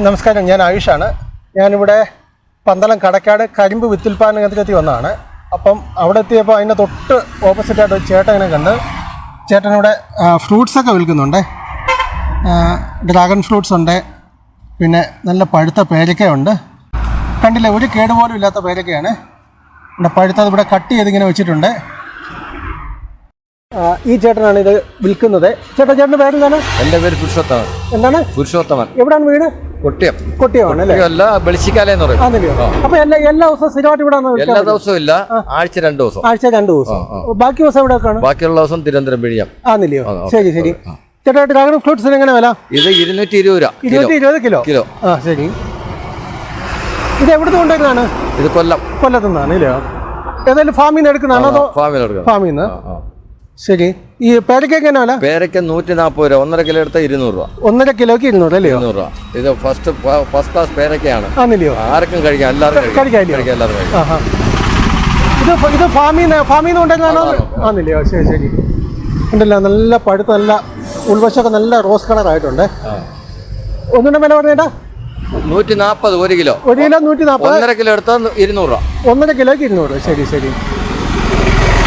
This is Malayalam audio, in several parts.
നമസ്കാരം ഞാൻ ആയുഷാണ്. ഞാനിവിടെ പന്തളം കടക്കാട് കരിമ്പ് വിത്തുൽപാദന കേന്ദ്രത്തിൽ വന്നതാണ്. അപ്പം അവിടെ എത്തിയപ്പോൾ അതിന്റെ തൊട്ട് ഓപ്പോസിറ്റായിട്ട് ഒരു ചേട്ടനെ കണ്ട് ചേട്ടനിവിടെ ഫ്രൂട്ട്സൊക്കെ വിൽക്കുന്നുണ്ട്. ഡ്രാഗൺ ഫ്രൂട്ട്സ് ഉണ്ട്. പിന്നെ നല്ല പഴുത്ത പേരക്കയുണ്ട് കണ്ടില്ല ഒരു കേട് പോലും ഇല്ലാത്ത പേരക്കയാണ് ഇവിടെ പഴുത്തത് ഇവിടെ കട്ട് ചെയ്തിങ്ങനെ വെച്ചിട്ടുണ്ട്. ഈ ചേട്ടനാണ് ഇത് വിൽക്കുന്നത്. ചേട്ടാ ചേട്ടന്റെ പേര് എന്താണ് എന്റെ പേര് പുരുഷോത്തമൻ. എന്താണ്? പുരുഷോത്തമൻ. എവിടെയാണ് വീട്? കൊട്ടിയം. കൊട്ടിയമാണ് അല്ലേ? കൊട്ടിയമല്ല വെളിച്ചിക്കാലെന്ന് പറയും. ആണല്ലോ? അപ്പൊ എല്ലാ എല്ലാ ദിവസവും സ്ഥിരമായിട്ട് ഇവിടെ വന്ന് എല്ലാ ദിവസവും ഇല്ല. ആഴ്ച രണ്ട് ദിവസം. ആഴ്ച രണ്ട് ദിവസം. ബാക്കി ദിവസം എവിടെ കാണും ബാക്കിയുള്ള ദിവസം തിരുവനന്തപുരം പിഴിയാം ആന്നില്ലയോ? ശരി ശരി. ചേട്ടാ ഡ്രാഗൺ ഫ്രൂട്ട്സിന് എങ്ങനെ വില? ഇത് ഇരുന്നൂറ്റി ഇരുപത് രൂപ. ഇരുന്നൂറ്റി ഇരുപത് കിലോ? കിലോ. ആ ശരി. ഇത് എവിടുന്ന് കൊണ്ടുവരുന്നതാണ്? ഇത് കൊല്ലം. കൊല്ലത്തുനിന്നാണ് ഇല്ലയോ? ഏതായാലും ഫാമിൽ നിന്ന് എടുക്കുന്നതാണോ ഫാമിൽ ഫാമിൽ നിന്ന്. ശരി. ഈ പേരയ്ക്ക് എങ്ങനെയാണ്? പേരക്ക പേരയ്ക്ക് നൂറ്റി നാൽപ്പത് രൂപ. ഒന്നര കിലോ എടുത്താൽ ഇരുന്നൂറ് രൂപ. ഒന്നര കിലോക്ക് ഇരുന്നൂറ് അല്ലേ? ഇരുന്നൂറ് രൂപ. ഇത് ഫസ്റ്റ് ഫസ്റ്റ് ക്ലാസ് പേരക്കയാണ് ആണല്ലോ ആർക്കും കഴിക്കാം. എല്ലാവർക്കും കഴിക്കാം. കഴിക്കാം എല്ലാവർക്കും കഴിക്കാം. ഇത് ഇത് ഫാമിൽ നിന്ന് ഫാമിൽ നിന്ന് ആണല്ലോ ശരി ശരി. ഉണ്ടല്ലോ നല്ല പഴുത്ത നല്ല ഉൾവശമൊക്കെ നല്ല റോസ് കളർ ആയിട്ടുണ്ട്. ഒന്നിനെ ഒന്നിന്റെ വില പറഞ്ഞേട്ടാ നൂറ്റി നാൽപ്പത് ഒരു കിലോ. ഒരു കിലോ നൂറ്റി നാൽപ്പത് ഒന്നര കിലോ എടുത്താൽ ഇരുന്നൂറ് രൂപ. ഒന്നര കിലോക്ക് ഇരുന്നൂറ് ശരി ശരി.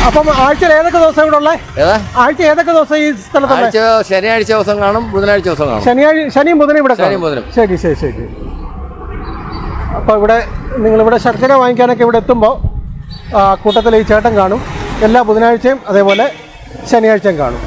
അപ്പം ആഴ്ചയിൽ ഏതൊക്കെ ദിവസം ഇവിടെ ഉള്ളത് ഏതാ? ആഴ്ച ഏതൊക്കെ ദിവസം ഈ സ്ഥലത്തുള്ള ആഴ്ച ശനിയാഴ്ച ദിവസം കാണും ബുധനാഴ്ച ദിവസം കാണും. ശനിയാഴ്ച ശനിയും ബുധനും ഇവിടെ കാണും. ശനിയും ബുധനും. ശരി ശരി ശരി. അപ്പോൾ ഇവിടെ നിങ്ങൾ ഇവിടെ ശർക്കര വാങ്ങിക്കാനൊക്കെ ഇവിടെ എത്തുമ്പോൾ കൂട്ടത്തിൽ ഈ ചേട്ടൻ കാണും. എല്ലാ ബുധനാഴ്ചയും അതേപോലെ ശനിയാഴ്ചയും കാണും.